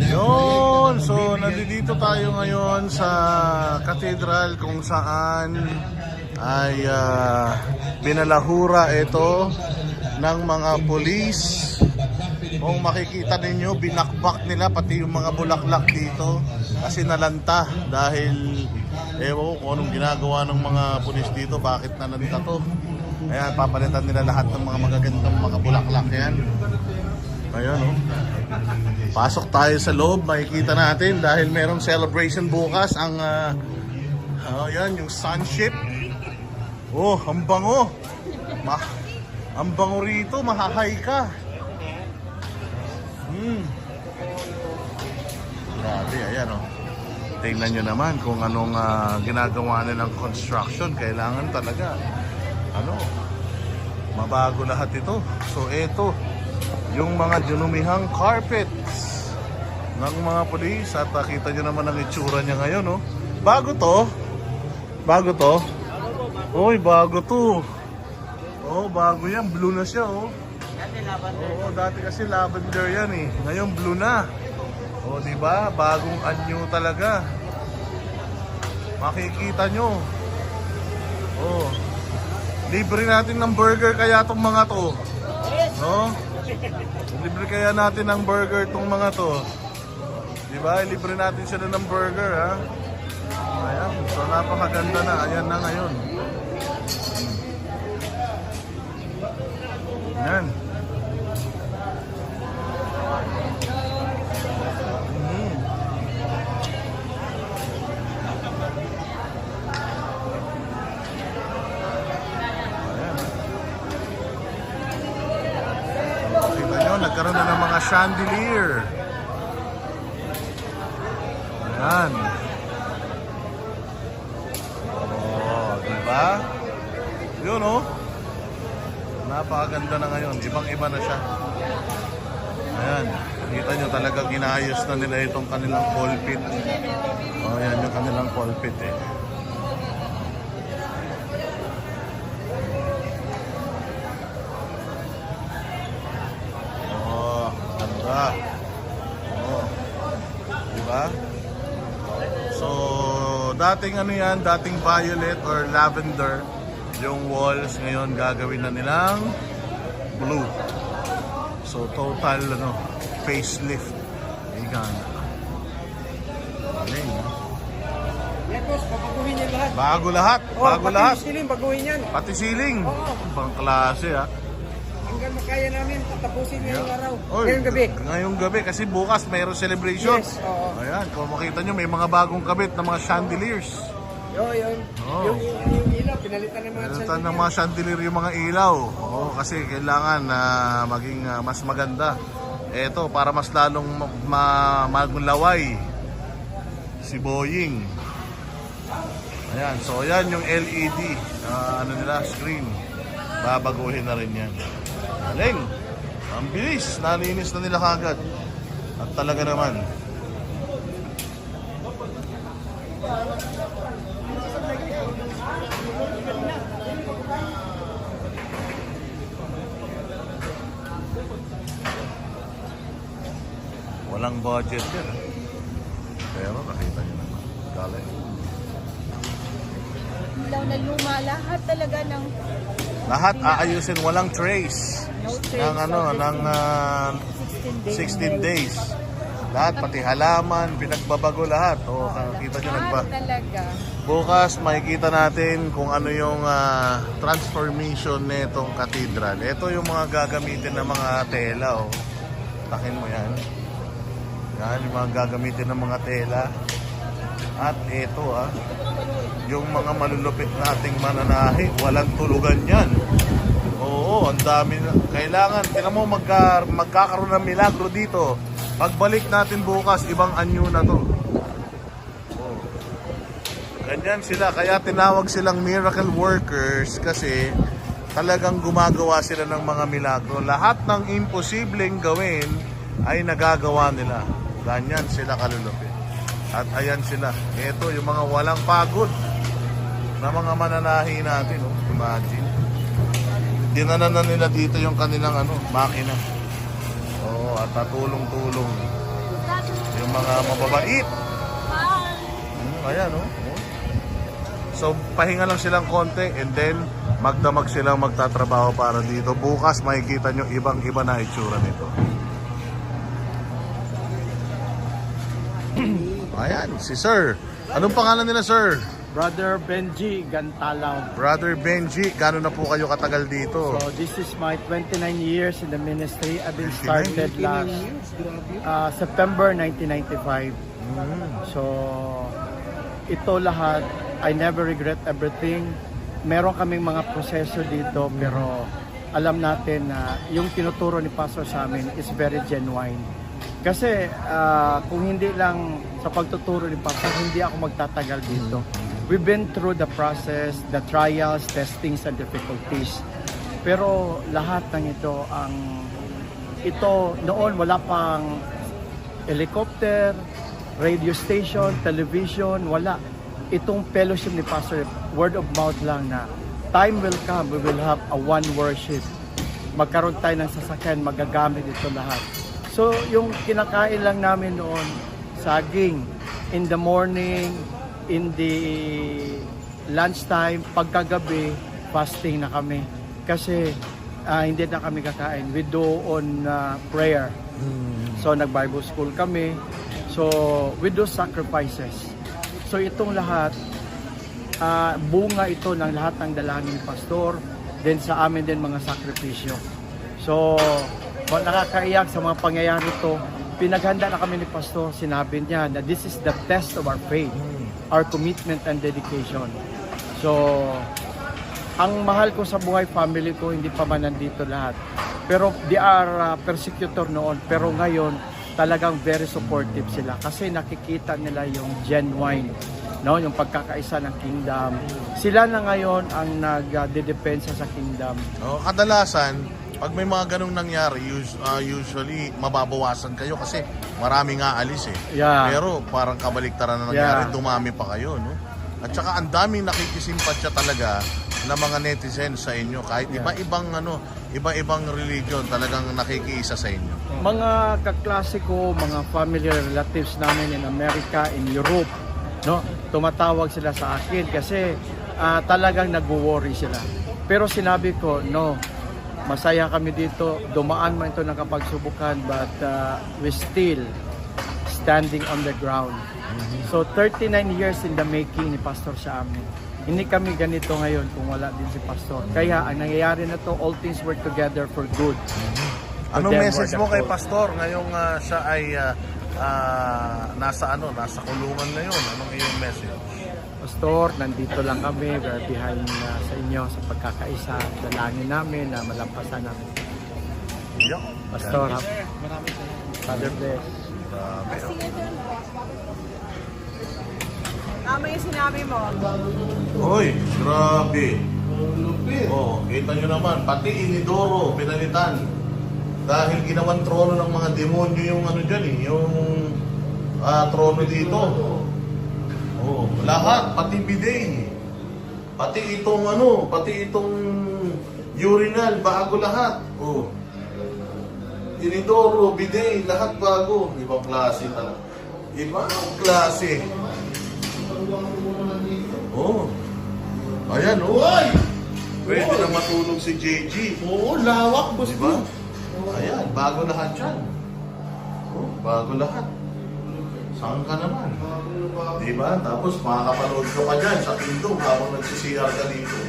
Yun, so nandito tayo ngayon sa cathedral kung saan ay ah, binalahura ito ng mga polis. Kung makikita ninyo, binakbak nila pati yung mga bulaklak dito kasi nalanta dahil ewan ko kung anong ginagawa ng mga polis dito, bakit nalanta to. Ayan, papalitan nila lahat ng mga magagandang mga bulaklak yan. Ayun, oh. Pasok tayo sa loob, makikita natin dahil merong celebration bukas ang ah, oh, yan, yung sunship. Oh, ang bango. Ma ang bango rito, mahahay ka. Hmm. Grabe, ayan oh. Tingnan nyo naman kung anong ah, ginagawa nilang construction. Kailangan talaga, ano, mabago lahat ito. So, eto, yung mga dinumihang carpets ng mga polis at uh, kita nyo naman ang itsura niya ngayon no? bago to. Bago to. Uy, bago to. Oh bago yan. Blue na siya oh. Oo, dati kasi lavender yan eh. Ngayon blue na. Oh di ba? Bagong anyo talaga. Makikita nyo. Oh. Libre natin ng burger kaya tong mga to. No Libre kaya natin ng burger tong mga to. Di ba? Libre natin sila ng burger, ha? Ayan. So, napakaganda na. Ayan na ngayon. Ayan. Mhm. Ayan. Kita nyo, nagkaroon na ng mga chandelier. Ayan. Oh, di ba? Yun oh. Napakaganda na ngayon. Ibang-iba na siya. Ayan. Kita nyo talaga ginayos na nila itong kanilang pulpit. Oh, yan yung kanilang pulpit eh. Oh, ganda. Oh. Di ba? So, dating ano yan, dating violet or lavender yung walls ngayon gagawin na nilang blue. So, total ano, facelift. Ika nga. Galing, ha? Yan boss, papaguhin yan lahat. Bago lahat, Oh, bago pati lahat. yung Siling, baguhin yan. Pati ceiling. Oo. Ibang klase, ha? Makaya namin, tatapusin ngayong araw. Oy, Ngayong gabi. Ngayong gabi kasi bukas mayroong celebration. Yes, oo. Ayan, kung makita nyo may mga bagong kabit na mga chandeliers. Yo, yun. Oo. Yung, yung ilaw, pinalitan ng mga Pinalitan chandelier. ng mga chandelier yung mga ilaw. Oo, kasi kailangan na maging ah, mas maganda. Eto, para mas lalong ma- ma- maglaway si Boying. Ayan, so ayan yung LED ah, ano nila, screen. Babaguhin na rin yan. Galing! Ang bilis, nalinis na nila kagad. At talaga naman, walang budget yan. Pero nakita nyo naman. Galing. ilaw na luma, lahat talaga ng Lahat aayusin, walang trace. Ng ano, ng ah, 16 16 days. Lahat, pati halaman, pinagbabago lahat. O, kita nyo nagba. Lahat talaga. Bukas makikita natin kung ano yung ah, transformation nitong cathedral. Ito yung mga gagamitin ng mga tela. Oh. Takin mo yan. Yan yung mga gagamitin ng mga tela. At ito ah, yung mga malulupit nating mananahi, walang tulugan yan. Ang dami na. Kailangan, tinan mo magka, magkakaroon ng milagro dito. Pagbalik natin bukas, ibang anyo na to. Oo. Ganyan sila, kaya tinawag silang miracle workers kasi talagang gumagawa sila ng mga milagro. Lahat ng imposibleng gawin ay nagagawa nila. Ganyan sila kalulupit. At ayan sila. Ito yung mga walang pagod na mga mananahi natin. Oh. Imagine. Dinanan na nila dito yung kanilang ano, makina. Oo, at tatulong-tulong. Yung mga mababait. Hmm, ayan, oh. oh. So, pahinga lang silang konti and then magdamag silang magtatrabaho para dito. Bukas makikita nyo ibang-iba na itsura nito. Ayan, si Sir. Anong pangalan nila, Sir? Brother Benji Gantalaw. Brother Benji, gano'n na po kayo katagal dito? So this is my 29 years in the ministry. I've been 29 started last uh, September 1995. Hmm. So ito lahat, I never regret everything. Meron kaming mga proseso dito pero alam natin na yung tinuturo ni Pastor sa amin is very genuine. Kasi ah, kung hindi lang sa pagtuturo ni Pastor, hindi ako magtatagal dito. We've been through the process, the trials, testings, and difficulties. Pero lahat ng ito ang ito noon wala pang helicopter, radio station, television, wala. Itong fellowship ni Pastor, word of mouth lang na time will come, we will have a one worship. Magkaroon tayo ng sasakyan, magagamit ito lahat. So, yung kinakain lang namin noon, saging, in the morning, in the lunchtime, pagkagabi, fasting na kami. Kasi ah, hindi na kami kakain. We do on ah, prayer. So nag-Bible school kami. So we do sacrifices. So itong lahat, ah, bunga ito ng lahat ng dalangin ni Pastor. Then sa amin din mga sakripisyo. So nakakaiyak sa mga pangyayari ito. Pinaghanda na kami ni Pastor. Sinabi niya na this is the test of our faith, our commitment and dedication. So ang mahal ko sa buhay family ko hindi pa man nandito lahat. Pero they are uh, persecutor noon. Pero ngayon talagang very supportive sila kasi nakikita nila yung genuine no yung pagkakaisa ng kingdom. Sila na ngayon ang nagdedepensa sa kingdom. Oh, kadalasan, pag may mga ganong nangyari, us- ah, usually mababawasan kayo kasi marami nga alis eh. Yeah. Pero parang kabaliktaran na nangyari, Yeah. dumami pa kayo, no? At saka ang daming nakikisimpatya talaga na mga netizens sa inyo kahit Yeah. iba-ibang ano, iba-ibang religion talagang nakikiisa sa inyo. mga kaklase ko, mga family relatives namin in America, in Europe, no? Tumatawag sila sa akin kasi ah, talagang nagwo-worry sila. Pero sinabi ko, no, masaya kami dito, dumaan man ito ng kapagsubukan, but ah, we still standing on the ground. So 39 years in the making ni Pastor sa amin. Hindi kami ganito ngayon kung wala din si Pastor. Kaya ang nangyayari na to, all things work together for good. For Anong message mo kay. Pastor ngayong ah, siya ay ah, ah, nasa ano, nasa kulungan ngayon? Anong iyong message? Pastor, nandito lang kami. We're behind uh, sa inyo sa pagkakaisa. Dalangin namin na malampasan namin. Pastor, ha? Father bless. Tama yung sinabi mo. Hoy, grabe. Oh, kita nyo naman, pati inidoro, pinalitan. Dahil ginawan trono ng mga demonyo yung ano dyan eh, yung ah, trono dito. Lahat, pati bidet. Pati itong ano, pati itong urinal, bago lahat. Oh. Inidoro, bidet, lahat bago. Ibang klase talaga. Ibang klase. Oh. Ayan, oh. Pwede na matulog si JG. Oo, lawak, boss Diba? Ayan, bago lahat yan. Oh, bago lahat. Saan ka naman? Diba? Tapos makakapanood ka pa dyan sa kingdom habang nagsisiyar ka dito.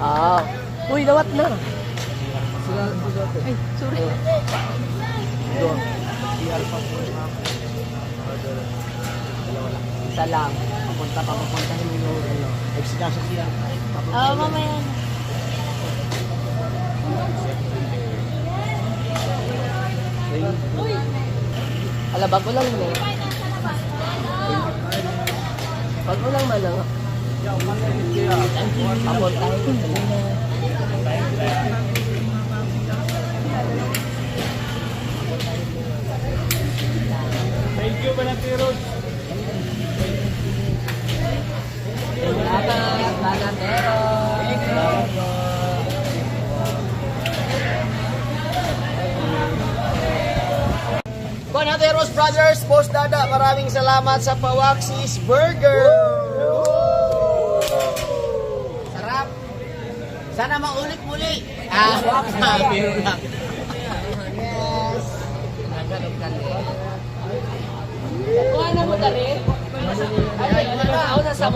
Ah. Uy, lawat na. Ay, sorry. Isa lang. Papunta pa, papunta sa yung ano. Exikasa siya. Ah, mamaya na. Ala, bago lang mo. Bago lang man lang. Papunta. Thank you, Banatiros. Brothers, Boss Dada, maraming salamat sa Pawaksis Burger. Sarap. Sana maulit muli. Ah, biro lang. Yes. Nagano'n ka Kuha na mo dali. Ay, ano na, ako na sa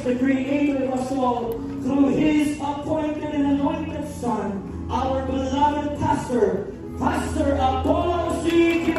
Christ, the Creator of us all, through His appointed and anointed Son, our beloved Pastor, Pastor Apollo C.